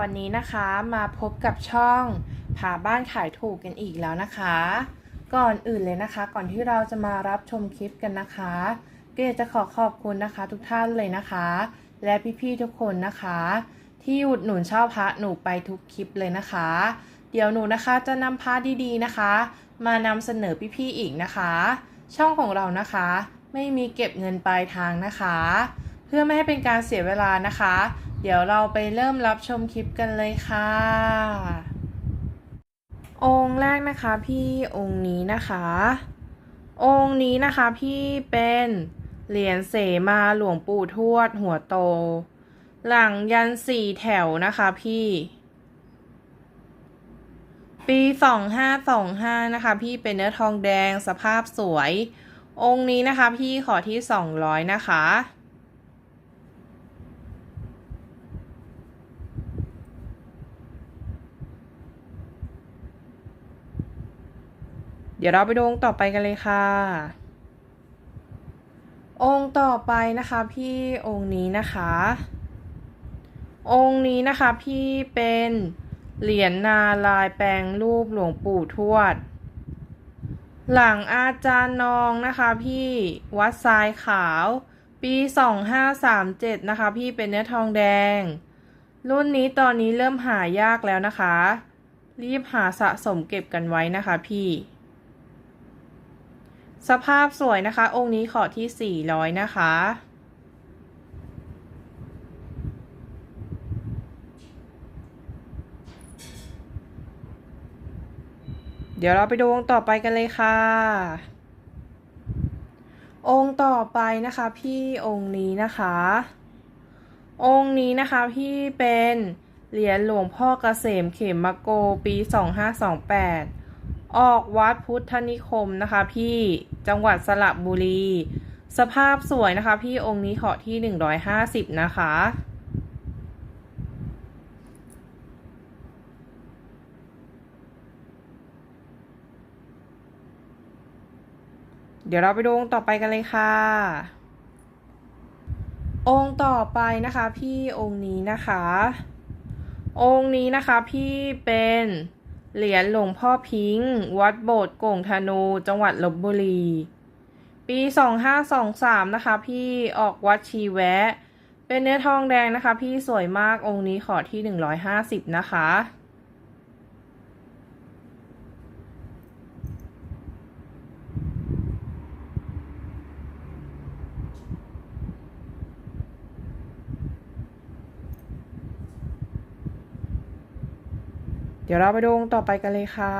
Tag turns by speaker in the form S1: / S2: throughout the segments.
S1: วันนี้นะคะมาพบกับช่องผาบ้านขายถูกกันอีกแล้วนะคะ ก่อนอื่นเลยนะคะ ก่อนที่เราจะมารับชมคลิปกันนะคะก็อยากจะขอขอบคุณนะคะ ทุกท่านเลยนะคะ และพี่ๆทุกคนนะคะ ที่อุดหนุนเช่าพระหนูไปทุกคลิปเลยนะคะ เดี๋ยวหนูนะคะจะนำพระดีๆนะคะ มานำเสนอพี่ๆอีกนะคะ ช่องของเรานะคะ ไม่มีเก็บเงินปลายทางนะคะ เพื่อไม่ให้เป็นการเสียเวลานะคะ เดี๋ยวเราไปเริ่มรับชมคลิปกันเลยค่ะ องค์แรกนะคะพี่องค์นี้นะคะ องค์นี้นะคะพี่เป็นเหรียญเสมาหลวงปู่ทวดหัวโต หลังยันสี่แถวนะคะพี่ ปีสองห้าสองห้านะคะพี่เป็นเนื้อทองแดงสภาพสวย องค์นี้นะคะพี่ขอที่สองร้อยนะคะ เดี๋ยวเราไปดูองค์ต่อไปกันเลยค่ะ องค์ต่อไปนะคะพี่องค์นี้นะคะ องค์นี้นะคะพี่เป็นเหรียญนาลายแปลงรูปหลวงปู่ทวด หลังอาจารย์นองนะคะพี่วัดทรายขาว ปี2537นะคะพี่เป็นเนื้อทองแดง รุ่นนี้ตอนนี้เริ่มหายากแล้วนะคะ รีบหาสะสมเก็บกันไว้นะคะพี่ สภาพสวยนะคะ องค์นี้ขอที่ 400 นะคะ เดี๋ยวเราไปดูองค์ต่อไปกันเลยค่ะ องค์ต่อไปนะคะพี่องค์นี้นะคะ องค์นี้นะคะพี่เป็นเหรียญหลวงพ่อเกษมเขมมโกปี 2528 ออกวัดพุทธนิคมนะคะ พี่จังหวัดสระบุรี สภาพสวยนะคะ พี่องค์นี้ขอที่150นะคะเดี๋ยวเราไปดูองค์ต่อไปกันเลยค่ะ องค์ต่อไปนะคะ พี่องค์นี้นะคะ องค์นี้นะคะพี่เป็น เหรียญหลวงพ่อพิงค์วัดโบสถ์โก่งธนู จังหวัดลบบุรี ปี 2523 นะคะ พี่ออกวัดชีแวะ เป็นเนื้อทองแดงนะคะ พี่สวยมากองค์นี้ขอที่ 150 นะคะ ดี๋ยวเราไปดูองค์ต่อไปกันเลยค่ะ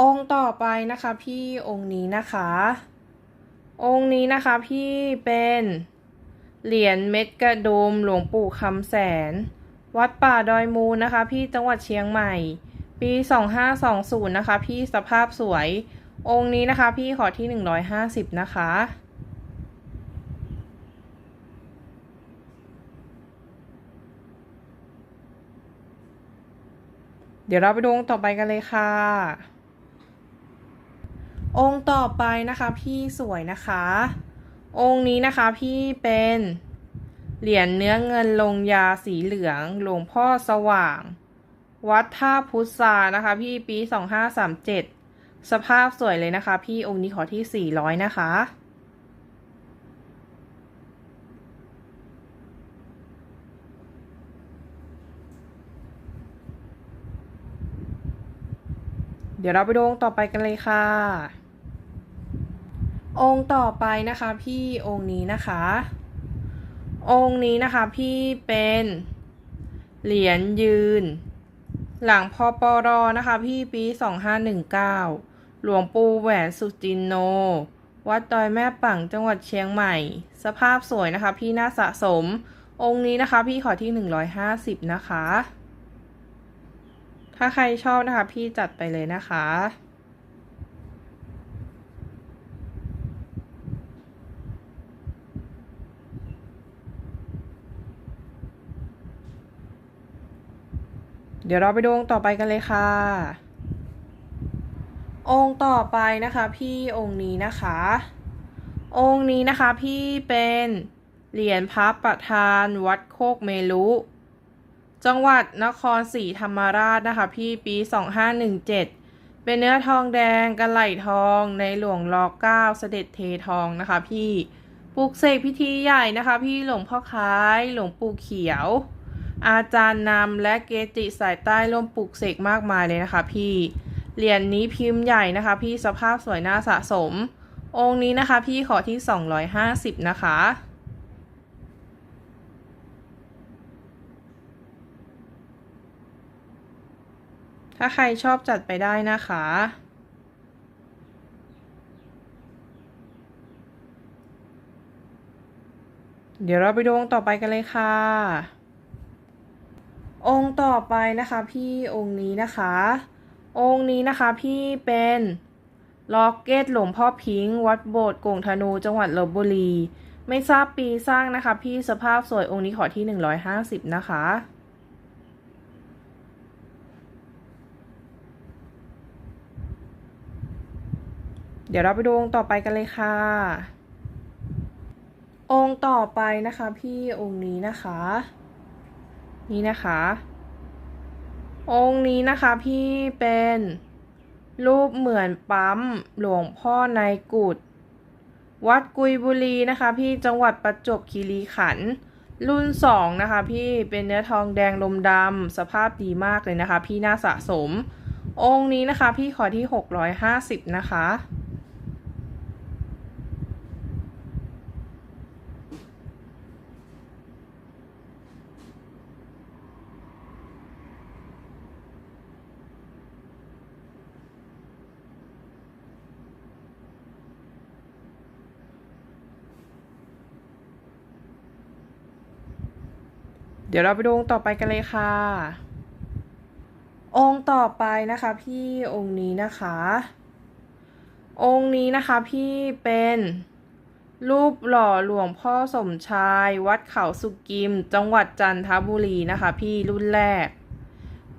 S1: องค์ต่อไปนะคะพี่องค์นี้นะคะ องค์นี้นะคะพี่เป็นเหรียญเม็ดกระดมหลวงปู่คำแสน วัดป่าดอยมูลนะคะ พี่จังหวัดเชียงใหม่ ปี 2520 นะคะ พี่สภาพสวย องค์นี้นะคะ พี่ขอที่ 150 นะคะ เดี๋ยวเราไปดูองค์ต่อไปกันเลยค่ะ องค์ต่อไปนะคะพี่สวยนะคะ องค์นี้นะคะพี่เป็นเหรียญเนื้อเงินลงยาสีเหลืองหลวงพ่อสว่าง วัดท่าพุทรานะคะพี่ปี 2537 สภาพสวยเลยนะคะ พี่องค์นี้ขอที่ 400 นะคะ เดี๋ยวเราไปดูองค์ต่อไปกันเลยค่ะ องค์ต่อไปนะคะพี่องค์นี้นะคะ องค์นี้นะคะพี่เป็นเหรียญยืน หลังพอปอรอนะคะ พี่ปี 2519 หลวงปู่แหวนสุจินโน วัดดอยแม่ปังจังหวัดเชียงใหม่ สภาพสวยนะคะ พี่น่าสะสม องค์นี้นะคะ พี่ขอที่ 150 นะคะ ถ้าใครชอบนะคะ พี่จัดไปเลยนะคะ เดี๋ยวเราไปดูองค์ต่อไปกันเลยค่ะ องค์ต่อไปนะคะ พี่องค์นี้นะคะ องค์นี้นะคะพี่เป็นเหรียญพระประธานวัดโคกเมลุ จังหวัดนครศรีธรรมราชนะคะพี่ปี 2517 เป็นเนื้อทองแดงกันไหลทองในหลวงรอเก้าเสด็จเททองนะคะพี่ปลุกเสกพิธีใหญ่นะคะ พี่หลวงพ่อคล้ายหลวงปู่เขียว อาจารย์นำและเกจิสายใต้ร่วมปลุกเสกมากมายเลยนะคะพี่เหรียญนี้พิมพ์ใหญ่นะคะ พี่สภาพสวยน่าสะสม องค์นี้นะคะพี่ขอที่ 250 นะคะ ถ้าใครชอบจัดไปได้นะคะ เดี๋ยวเราไปดูองค์ต่อไปกันเลยค่ะ องค์ต่อไปนะคะพี่องค์นี้นะคะ องค์นี้นะคะพี่เป็นล็อกเก็ตหลวงพ่อพิงค์วัดโบสถ์กงธนูจังหวัดลบบุรี ไม่ทราบปีสร้างนะคะ พี่สภาพสวยองค์นี้ขอที่ 150 นะคะ เดี๋ยวเราไปดูองค์ต่อไปกันเลยค่ะ องค์ต่อไปนะคะ พี่องค์นี้นะคะ นี่นะคะ องค์นี้นะคะพี่เป็นรูปเหมือนปั๊มหลวงพ่อในกุฏวัดกุยบุรีนะคะ พี่จังหวัดประจวบคีรีขันธ์รุ่นสองนะคะพี่เป็นเนื้อทองแดงลมดำสภาพดีมากเลยนะคะ พี่น่าสะสม องค์นี้นะคะ พี่ขอที่ 650 นะคะ ดี๋ยวเราไปดูองค์ต่อไปกันเลยค่ะ องค์ต่อไปนะคะพี่องค์นี้นะคะ องค์นี้นะคะพี่เป็นรูปหล่อหลวงพ่อสมชาย วัดเขาสุกิม จังหวัดจันทบุรีนะคะ พี่รุ่นแรก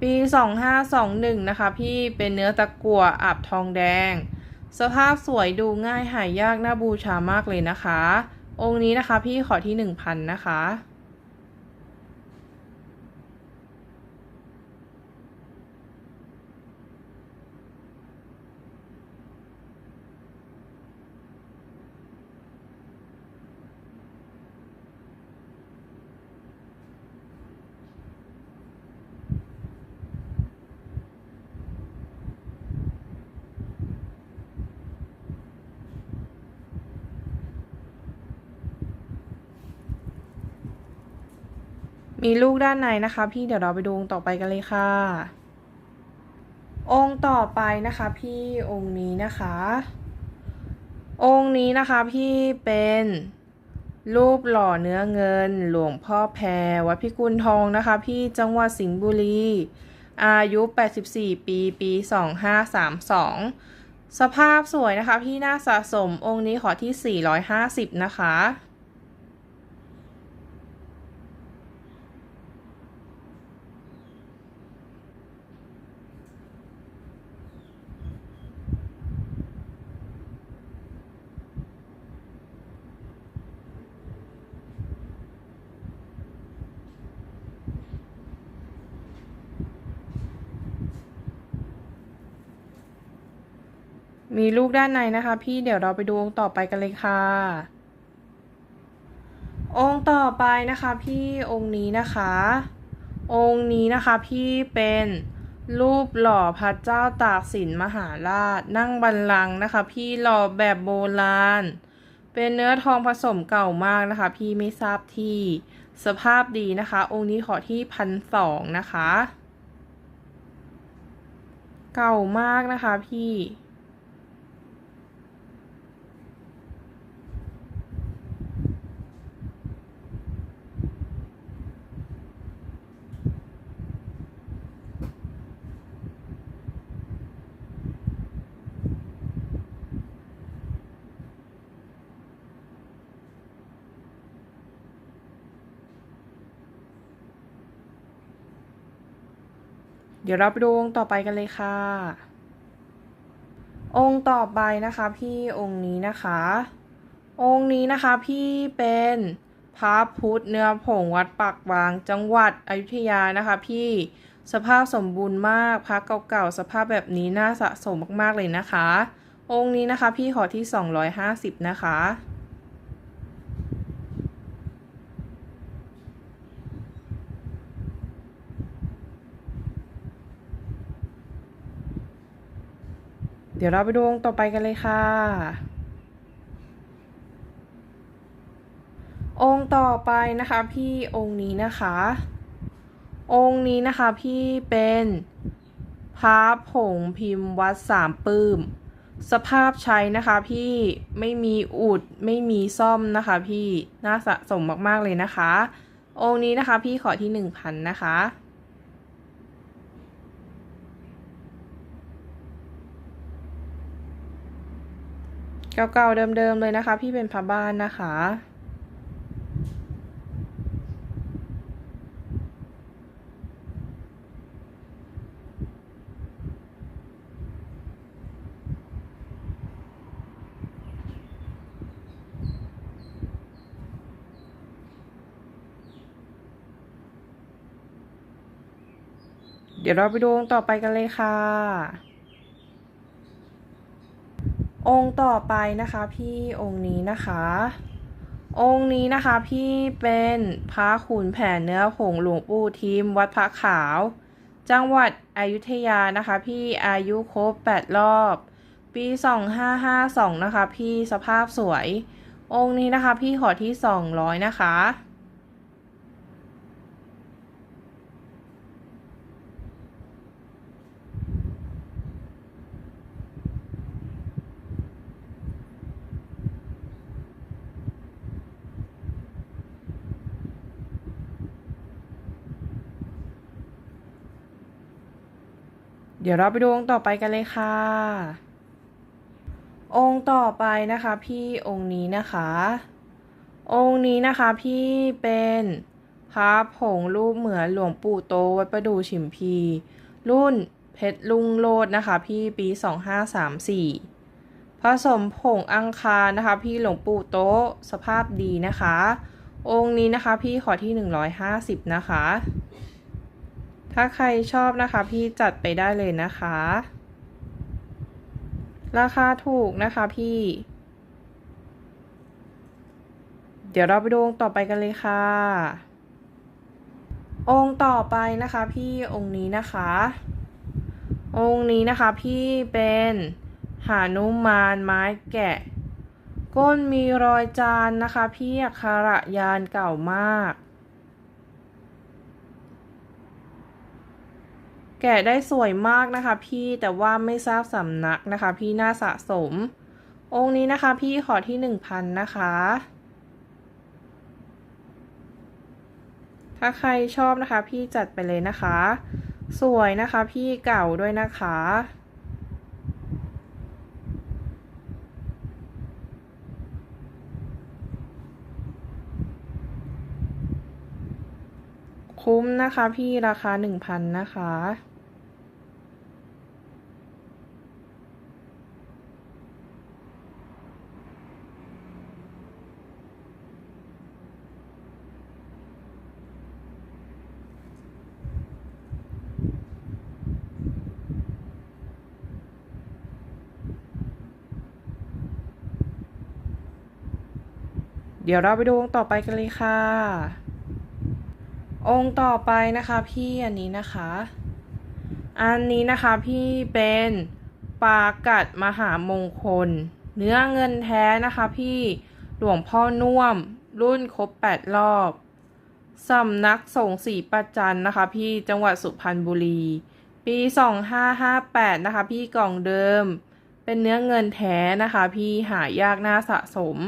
S1: ปี2521นะคะ พี่เป็นเนื้อตะกั่วอาบทองแดง สภาพสวยดูง่ายหายากน่าบูชามากเลยนะคะ องค์นี้นะคะพี่ขอที่1,000นะคะ มีลูกด้านในนะคะ พี่เดี๋ยวเราไปดูองค์ต่อไปกันเลยค่ะ องค์ต่อไปนะคะ พี่องค์นี้นะคะ องค์นี้นะคะพี่เป็นรูปหล่อเนื้อเงิน หลวงพ่อแพรวัดพิกุลทองนะคะ พี่จังหวัดสิงห์บุรี อายุ 84 ปี ปี 2532 สภาพสวยนะคะ พี่น่าสะสมองค์นี้ขอที่ 450 นะคะ มีลูกด้านในนะคะ พี่เดี๋ยวเราไปดูองค์ต่อไปกันเลยค่ะ องค์ต่อไปนะคะพี่องค์นี้นะคะ องค์นี้นะคะพี่เป็นรูปหล่อพระเจ้าตากสินมหาราช นั่งบัลลังก์นะคะ พี่หล่อแบบโบราณ เป็นเนื้อทองผสมเก่ามากนะคะ พี่ไม่ทราบที่สภาพดีนะคะ องค์นี้ขอที่พันสองนะคะ เก่ามากนะคะพี่ ดี๋ยวเราไปดูองค์ต่อไปกันเลยค่ะ องค์ต่อไปนะคะ พี่องค์นี้นะคะ องค์นี้นะคะพี่เป็นพพระพุทธเนื้อผงวัดปากวาง จังหวัดอยุธยานะคะ พี่สภาพสมบูรณ์มากพระเก่าๆสภาพแบบนี้น่าสะสมมากๆเลยนะคะ องค์นี้นะคะพี่ขอที่ 250 นะคะ เดี๋ยวเราไปดูองค์ต่อไปกันเลยค่ะ องค์ต่อไปนะคะพี่องค์นี้นะคะ องค์นี้นะคะพี่เป็นพระผงพิมพ์วัดสามปื้ม สภาพใช้นะคะพี่ไม่มีอุดไม่มีซ่อมนะคะพี่น่าสะสมมากๆเลยนะคะ องค์นี้นะคะพี่ขอที่หนึ่งพันนะคะ เก่าๆเดิมๆเลยนะคะ พี่เป็นพระบ้านนะคะเดี๋ยวเราไปดูองต่อไปกันเลยค่ะ องค์ต่อไปนะคะพี่องค์นี้นะคะ องค์นี้นะคะพี่เป็นพระขุนแผนเนื้อผงหลวงปู่ทิมวัดพระขาว จังหวัดอยุธยานะคะ พี่อายุครบ8รอบ ปี 2552 นะคะ พี่สภาพสวย องค์นี้นะคะพี่ขอที่ 200 นะคะ ดี๋ยวเราไปดูองค์ต่อไปกันเลยค่ะ องค์ต่อไปนะคะพี่องค์นี้นะคะ องค์นี้นะคะพี่เป็นพระผงรูปเหมือนหลวงปู่โตวัดประดูฉิมพี รุ่นเพชรลุงโลดนะคะ พี่ปี 2534 ผสมผงอังคารนะคะ พี่หลวงปู่โตสภาพดีนะคะ องค์นี้นะคะพี่ขอที่ 150 นะคะ ถ้าใครชอบนะคะพี่จัดไปได้เลยนะคะ ราคาถูกนะคะพี่ เดี๋ยวเราไปดูองค์ต่อไปกันเลยค่ะ องค์ต่อไปนะคะพี่องค์นี้นะคะ องค์นี้นะคะพี่เป็นหานุมานไม้แกะ ก้นมีรอยจานนะคะพี่อักขระยานเก่ามาก แกะได้สวยมากนะคะ พี่แต่ว่าไม่ทราบสำนักนะคะ พี่น่าสะสม องค์นี้นะคะพี่ขอที่หนึ่งพันนะคะ ถ้าใครชอบนะคะ พี่จัดไปเลยนะคะ สวยนะคะพี่เก่าด้วยนะคะคุ้มนะคะพี่ราคาหนึ่งพันนะคะ เดี๋ยวเราไปดูองค์ต่อไปกันเลยค่ะ องค์ต่อไปนะคะพี่อันนี้นะคะ อันนี้นะคะพี่เป็นปากัดมหามงคล เนื้อเงินแท้นะคะพี่หลวงพ่อน่วม รุ่นครบ 8 รอบสำนักสงฆ์ศรีประจันนะคะ พี่จังหวัดสุพรรณบุรี ปี 2558 นะคะ พี่กล่องเดิม เป็นเนื้อเงินแท้นะคะ พี่หายากน่าสะสม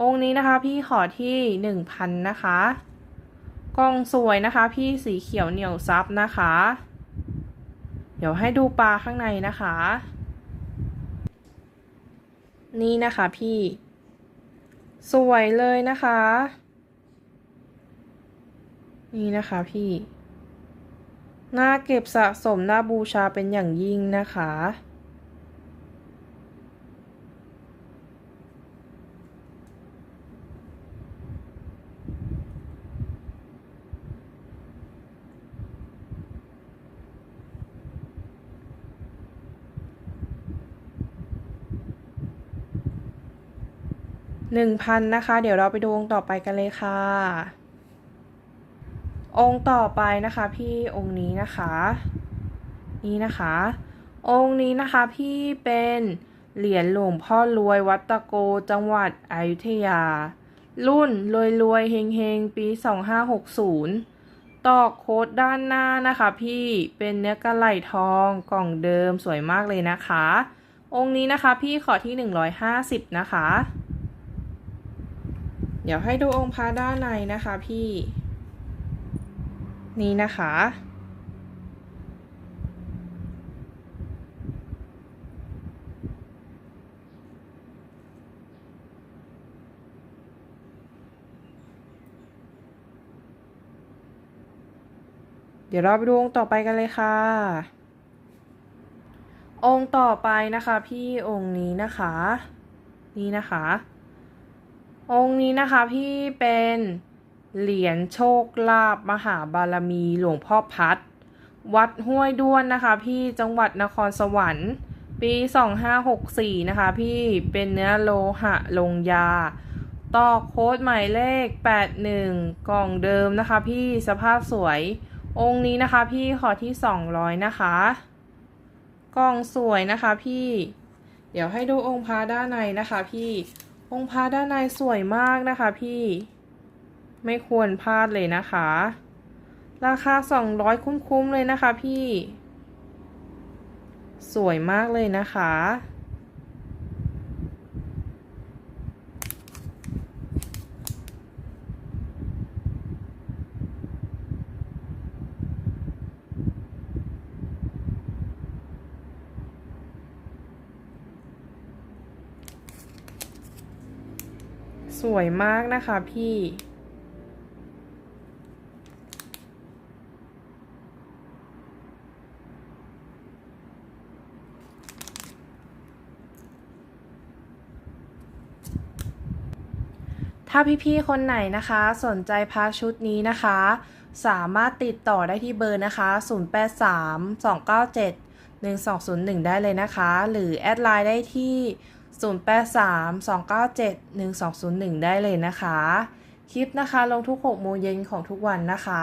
S1: องค์นี้นะคะพี่ขอที่หนึ่งพันนะคะ กล้องสวยนะคะ พี่สีเขียวเหนียวซับนะคะ เดี๋ยวให้ดูปลาข้างในนะคะ นี่นะคะพี่ สวยเลยนะคะ นี่นะคะพี่น่าเก็บสะสมน่าบูชาเป็นอย่างยิ่งนะคะ 1,000 นะคะ เดี๋ยวเราไปดูองค์ต่อไปกันเลยค่ะ องค์ต่อไปนะคะพี่องค์นี้นะคะ นี่นะคะ องค์นี้นะคะพี่เป็นเหรียญหลวงพ่อรวยวัดตะโกจังหวัดอยุธยา รุ่นรวยรวยเฮงเฮงปี 2560 ตอกโค้ดด้านหน้านะคะพี่เป็นเนื้อกระไหลทองกล่องเดิมสวยมากเลยนะคะ องค์นี้นะคะพี่ขอที่ 150 นะคะ เดี๋ยวให้ดูองค์พระด้านในนะคะพี่ นี่นะคะ เดี๋ยวเราไปดูองค์ต่อไปกันเลยค่ะ องค์ต่อไปนะคะพี่องค์นี้นะคะ นี่นะคะ องค์นี้นะคะพี่เป็นเหรียญโชคลาภมหาบารมีหลวงพ่อพัด วัดห้วยด้วนนะคะ พี่จังหวัดนครสวรรค์ ปี 2564 นะคะ พี่เป็นเนื้อโลหะลงยา ต่อโค้ดหมายเลข 81 กล่องเดิมนะคะ พี่สภาพสวย องค์นี้นะคะ พี่ขอที่ 200 นะคะ กล่องสวยนะคะพี่ เดี๋ยวให้ดูองค์พระด้านในนะคะพี่ องค์พระด้านในสวยมากนะคะพี่ไม่ควรพลาดเลยนะคะ ราคา 200 คุ้มๆเลยนะคะพี่ สวยมากเลยนะคะ ส วยมากนะคะพี่ ถ้าพี่ๆคนไหนนะคะ สนใจพาชุดนี้นะคะ สามารถติดต่อได้ที่เบอร์นะคะ 083 297 1201 ได้เลยนะคะ หรือแอดไลน์ได้ที่ 083 297 1201 ได้เลยนะคะ คลิปนะคะลงทุก 6 โมงเย็นของทุกวันนะคะ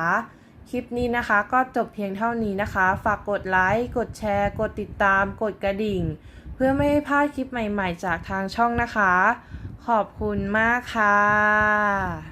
S1: คลิปนี้นะคะก็จบเพียงเท่านี้นะคะ ฝากกดไลค์กดแชร์ กดติดตาม กดกระดิ่ง เพื่อไม่ให้พลาดคลิปใหม่ๆ จากทางช่องนะคะ ขอบคุณมากค่ะ